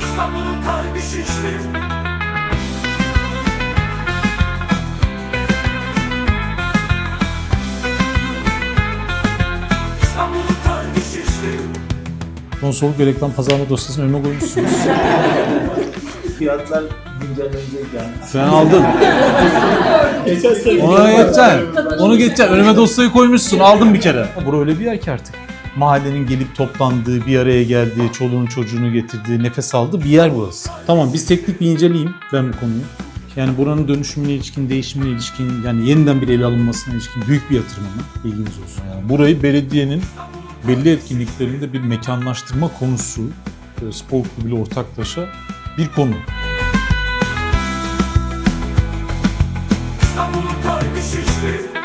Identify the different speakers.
Speaker 1: İstanbul'un kalbi şişti
Speaker 2: Konsoluk ve reklam pazarlama dosyasının önüne koymuşsunuz.
Speaker 3: Fiyatlar güncellenecek yani.
Speaker 2: Sen aldın.
Speaker 3: Geçen sene.
Speaker 2: Ona geçeceksin. Onu geçeceksin. Önüme dosyayı koymuşsun. Aldım bir kere. Bura öyle bir yer ki artık. Mahallenin gelip toplandığı, bir araya geldiği, çoluğunu çocuğunu getirdiği, nefes aldığı bir yer burası. Tamam biz teknik bir inceleyeyim ben bu konuyu. Yani buranın dönüşümüne ilişkin, değişimine ilişkin, yani yeniden bir ele alınmasına ilişkin büyük bir yatırım ama bilginiz olsun. Yani burayı belediyenin belli etkinliklerinde bir mekanlaştırma konusu, spor klubuyla ortaklaşa bir konu.
Speaker 1: İstanbul'un kalbi şişti